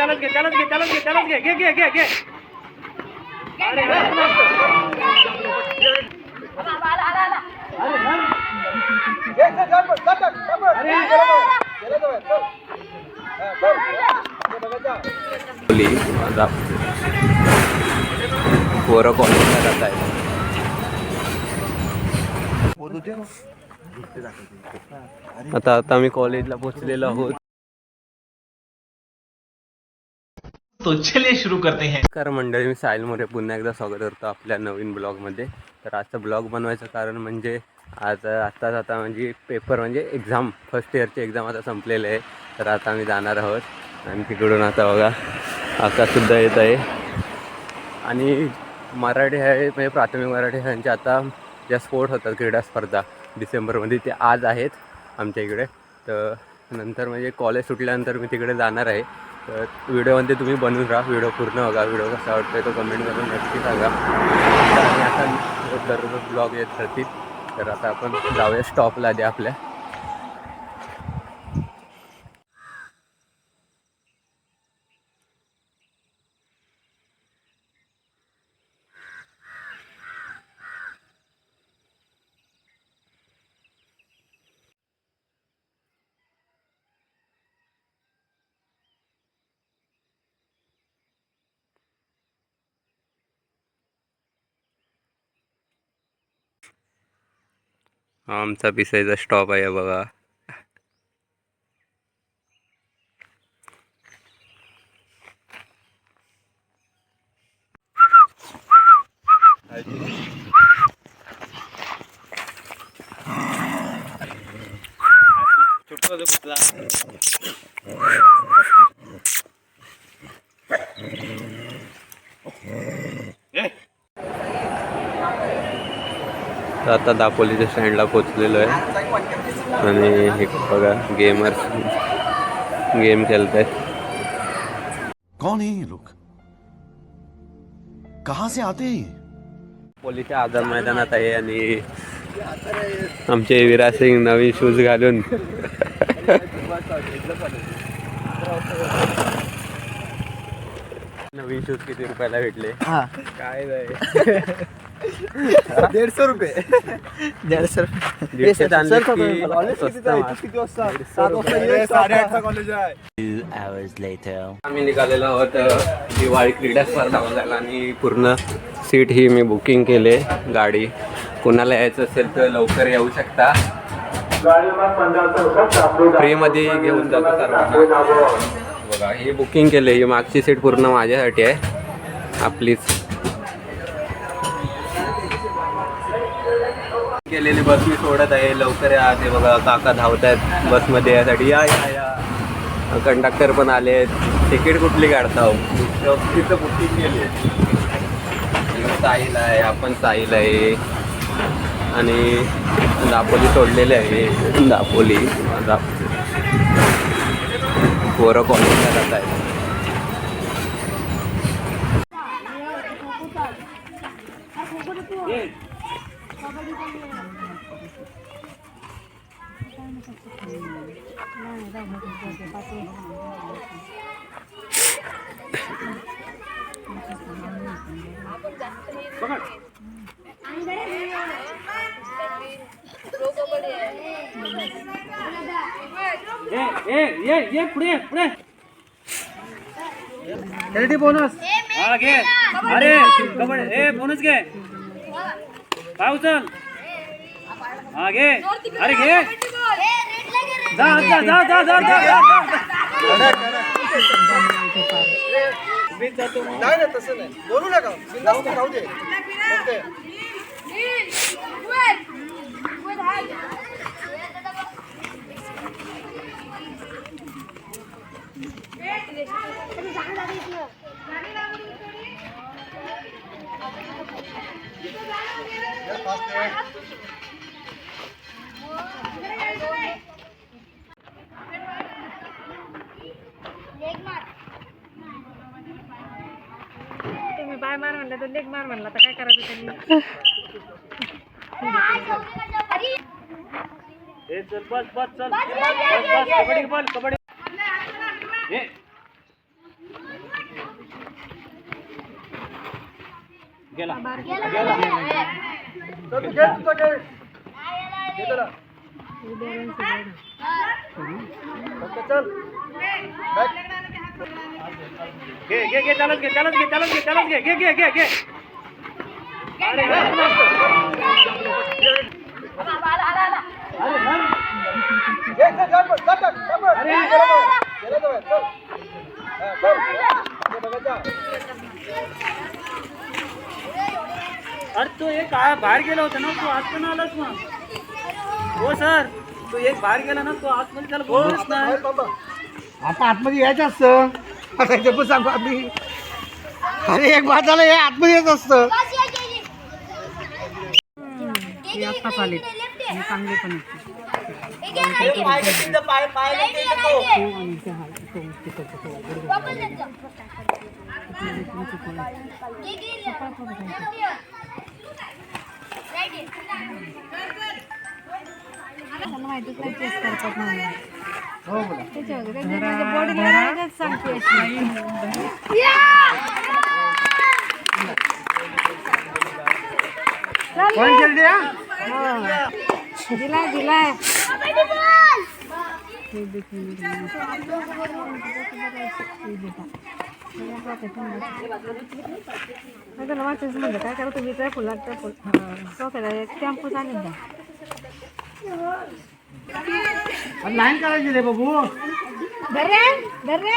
त्यालाच घे त्यालाच घे त्यालाच घे त्यालाच घे घे घे घे घे. अरे पोरं कॉलेजला जात आहेत? आता आता आम्ही कॉलेजला पोहोचलेलो आहोत. तो चलिए शुरू करते हैं। नमस्कार मंडळी मी साहिल मोरे. पुन्हा एकदा स्वागत करतो आपल्या नवीन ब्लॉगमध्ये. तर आजचा ब्लॉग बनवायचं कारण म्हणजे आज आत्ताच आता म्हणजे पेपर म्हणजे एक्झाम फर्स्ट इयरची एक्झाम आता संपलेले आहे. तर आता आम्ही जाणार आहोत. आणि तिकडून आता बघा आकाशसुद्धा येत आहे. आणि मराठी आहे म्हणजे प्राथमिक मराठी ह्यांच्या आता ज्या स्पोर्ट होतात क्रीडा स्पर्धा डिसेंबरमध्ये ते आज आहेत आमच्या इकडे. तर नंतर म्हणजे कॉलेज सुटल्यानंतर मी तिकडे जाणार आहे. तर व्हिडिओमध्ये तुम्ही बनवून राहा. व्हिडिओ पूर्ण बघा. व्हिडिओ कसा आहे तो कमेंट करून नक्की सांगा. आणि आता दररोज ब्लॉग येत राहतील. तर आता आपण जाऊया स्टॉपला द्या आपल्या. आमचा पिसाईचा स्टॉप आहे बघा तर आता दापोलीच्या स्टँडला पोचलेलो आहे. आणि हे बघा गेमर्स गेम खेळत आहेत कौन है ये लोग? कहां से आते हैं ये? पोलीच्या आझाद मैदानात आहे आणि आमचे विराज सिंग नवीन शूज घालून. नवीन शूज किती रुपयाला भेटले? काय नाही दीडशे रुपये. दीडशे दीडशे आणले की स्वस्त माल. साडेआठचा कॉलेज आहे. आम्ही निघालेलो आहोत अ, दिवाळी क्रीडा स्पर्धा बघायला आणि पूर्ण सीट ही मी बुकिंग केले. गाडी. कुणाला यायचं असेल तर लवकर येऊ शकता. फ्रीमध्ये घेऊन जातो सर्वांना. बघा ही बुकिंग केली ही मागची सीट पूर्ण माझ्यासाठी आहे. आपलीच. केलेली बस मी सोडत आहे. लवकर या. ते बघा काका धावत आहेत बसमध्ये यासाठी. या या या. कंडक्टर पण आले तिकीट कुठली काढता हो? तिथं बुकिंग केली साहिल आहे. आपण साहिल आहे. आणि दापोली सोडलेले आहे. दापोली. दाप- पोरं कॉलेजला जात आहेत. ए ए ये पुढे पुढे. बोनस घे. अरे कबड्डी. ए बोनस घे. काय उचल हा घे अरे घे जा जा जा जा जा जा नाही नाही तसं नाही बोलू नका राहू दे म्हणलं तर लेग मार म्हणला तर काय करायचं त्यांनी? कबड्डी गेला. गेला. घे तुझं घे घे त्याला ओके, चल बॅग घे घे घे त्यालाच घे त्यालाच घे त्यालाच घे त्यालाच घे घे घे घे घे अरे घे, घे, जा पण, जा टाक, जा पण. गेला तो, गेला तो, चल. हा, चल. पुढे बघत जा. अरे तू एक आ- बाहेर गेला होता ना तू आज पण आलास मग हो सर तू एक बाहेर गेला ना तू आतमध्ये त्याला बोलतच नाही. आता आतमध्ये यायचं असतं. आता इथे पण सांगू आम्ही. अरे एक बाद झालं हे आतमध्ये येत असतं. मला माहितीच नाही तेच करतात म्हणून. बॉडीला सांगते. अशी हा? दिलाय दिलाय. वाचायचं काय करा तुम्ही? काय फुला फुल स्वतःला टेम्पो चालेल द्या. लाईन करायची रे बाबू. धर रे धर रे